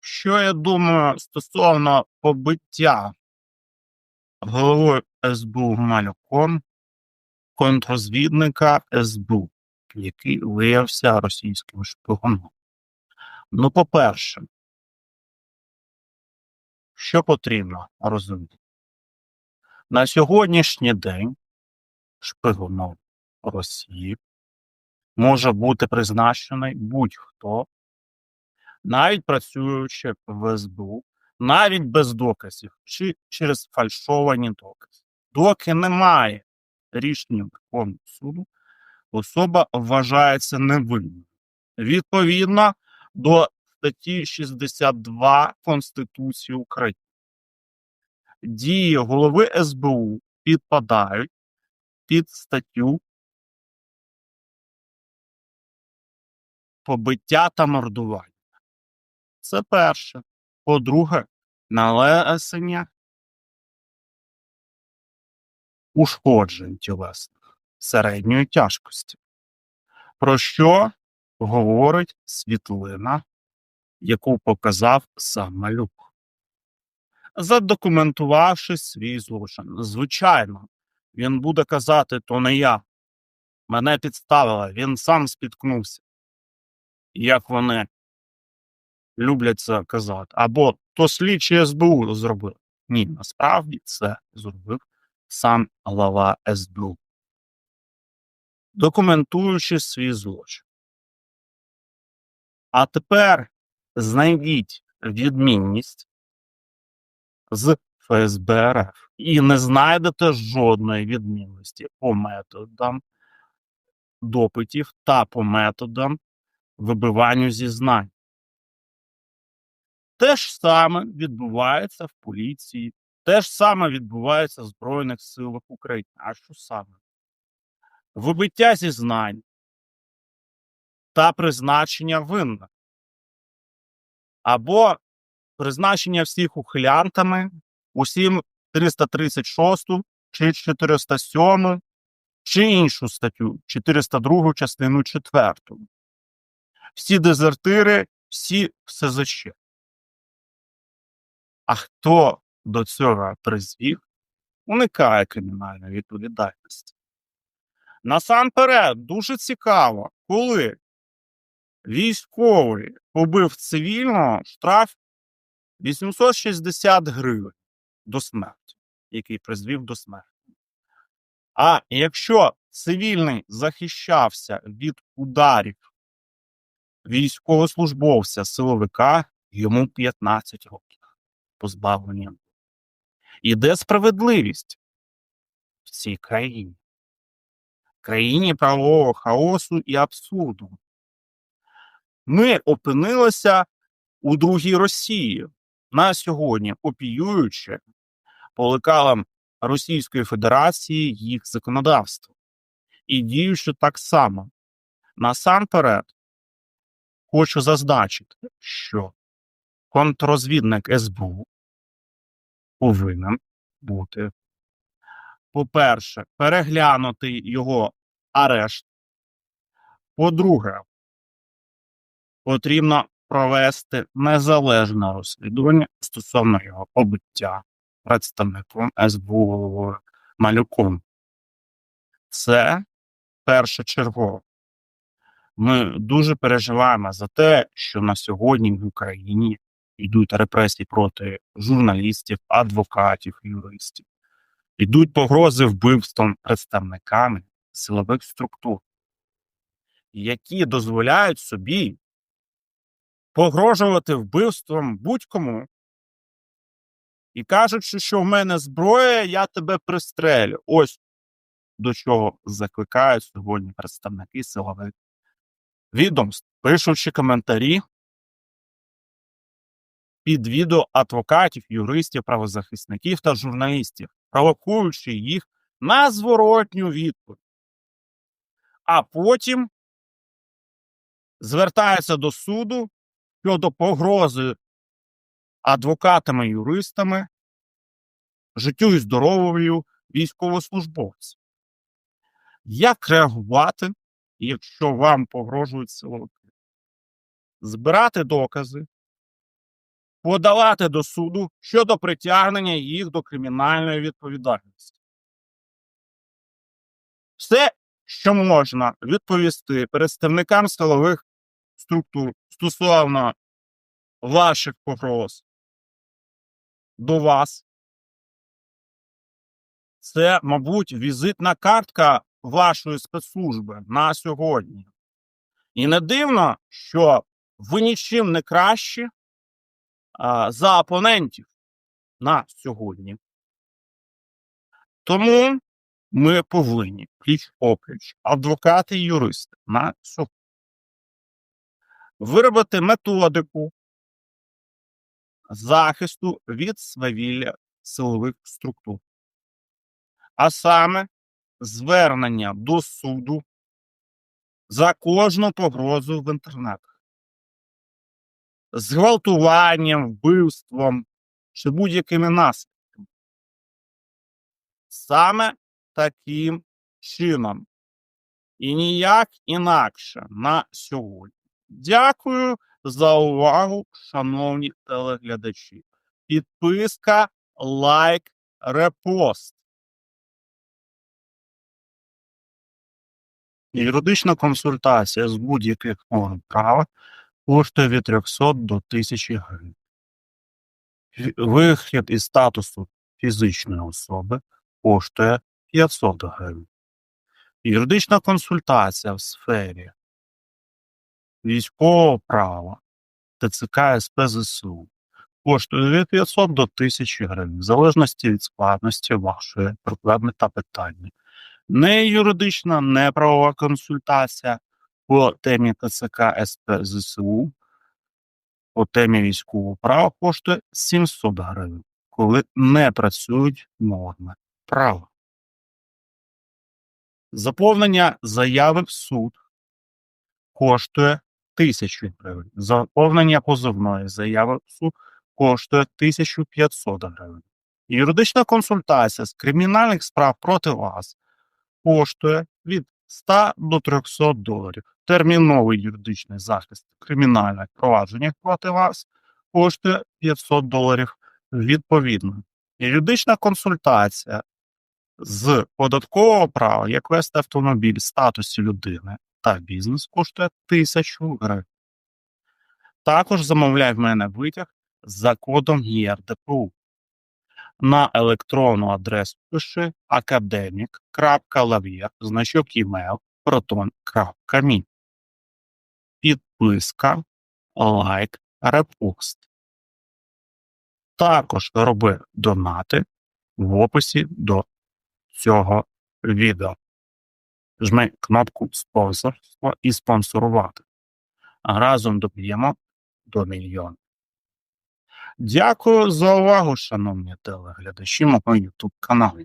Що я думаю стосовно побиття головою СБУ Малюком контррозвідника СБУ, який виявився російським шпигуном? Ну, по-перше, що потрібно розуміти? На сьогоднішній день шпигуном Росії може бути призначений будь-хто, навіть працюючи в СБУ, навіть без доказів чи через фальшовані докази. Доки немає рішення Верховного суду, особа вважається невинною. Відповідно до статті 62 Конституції України. Дії голови СБУ підпадають під статтю побиття та мордування. Це перше. По-друге, нанесення ушкоджень тілесних середньої тяжкості. Про що говорить світлина, яку показав сам малюк? Задокументувавши свій злочин. Звичайно, він буде казати, то не я. Мене підставила, він сам спіткнувся. Як вони люблять це казати. Або то слідчі СБУ зробив. Ні, насправді це зробив сам глава СБУ. Документуючи свій злочин. А тепер знайдіть відмінність з ФСБ РФ і не знайдете жодної відмінності по методам допитів та по методам вибиванню зізнань. Те ж саме відбувається в поліції, те ж саме відбувається в Збройних силах України. А що саме? Вибиття зізнань та призначення винних. Або призначення всіх ухилянтами, усім 336 чи 407 чи іншу статтю 402 частину 4. Всі дезертири, всі СЗЧ. А хто до цього призвів, уникає кримінальної відповідальності. Насамперед, дуже цікаво, коли військовий побив цивільного штраф 860 гривень до смерті, який призвів до смерті. А якщо цивільний захищався від ударів військовослужбовця силовика, йому 15 років позбавлення. І де справедливість в цій країні? Країні правового хаосу і абсурду. Ми опинилися у другій Росії на сьогодні, копіюючи по лекалам Російської Федерації їх законодавство. І діючи так само. Насамперед, хочу зазначити, що контррозвідник СБУ повинен бути, по-перше, переглянути його арешт. По-друге, потрібно провести незалежне розслідування стосовно його побиття представником СБУ головою Малюком. Це першочергово. Ми дуже переживаємо за те, що на сьогодні в Україні йдуть репресії проти журналістів, адвокатів, юристів, йдуть погрози вбивством представниками силових структур, які дозволяють собі погрожувати вбивством будь-кому. І кажучи, що в мене зброя, я тебе пристрелю. Ось до чого закликають сьогодні представники силових відомств, пишучи коментарі під відео адвокатів, юристів, правозахисників та журналістів, провокуючи їх на зворотню відповідь. А потім звертаються до суду щодо погрози адвокатами, юристами, життю і здоров'ю військовослужбовців. Як реагувати, якщо вам погрожують силовики? Збирати докази, подавати до суду щодо притягнення їх до кримінальної відповідальності. Все, що можна відповісти представникам силових структур стосовно ваших погроз до вас, це, мабуть, візитна картка вашої спецслужби на сьогодні. І не дивно, що ви нічим не кращі за опонентів на сьогодні. Тому ми повинні пліч опліч, адвокати і юристи на сьогодні виробити методику захисту від свавілля силових структур, а саме звернення до суду за кожну погрозу в інтернетах, зґвалтуванням, вбивством чи будь-якими наслідками. Саме таким чином. І ніяк інакше на сьогодні. Дякую за увагу, шановні телеглядачі. Підписка, лайк, репост. Юридична консультація з будь-яких норм права коштує від 300 до 1000 гривень. Вихід із статусу фізичної особи коштує 500 гривень. Юридична консультація в сфері військового права ТЦК СП ЗСУ коштує від 500 до 1000 гривень, в залежності від складності вашої проблеми та питання. Не юридична, не правова консультація по темі ТЦК СП ЗСУ, по темі військового права коштує 700 гривень, коли не працюють норми права. Заповнення заяви в суд коштує 1000 гривень. Заповнення позовної заяви в суд коштує 1500 гривень. Юридична консультація з кримінальних справ проти вас коштує від 100 до 300 доларів. Терміновий юридичний захист кримінальних провадженнях проти вас коштує 500 доларів відповідно. Юридична консультація з податкового права, як вести автомобіль статусі людини та бізнес, коштує 1000 гривень. Також замовляй в мене витяг за кодом ЄРДПУ. На електронну адресу пиши академік.лав'єр, значок email, proton.me. Підписка, лайк, репост. Також роби донати в описі до цього відео. Жми кнопку спонсорство і спонсорувати. Разом доб'ємо до мільйона. Дякую за увагу, шановні телеглядачі мого YouTube каналу.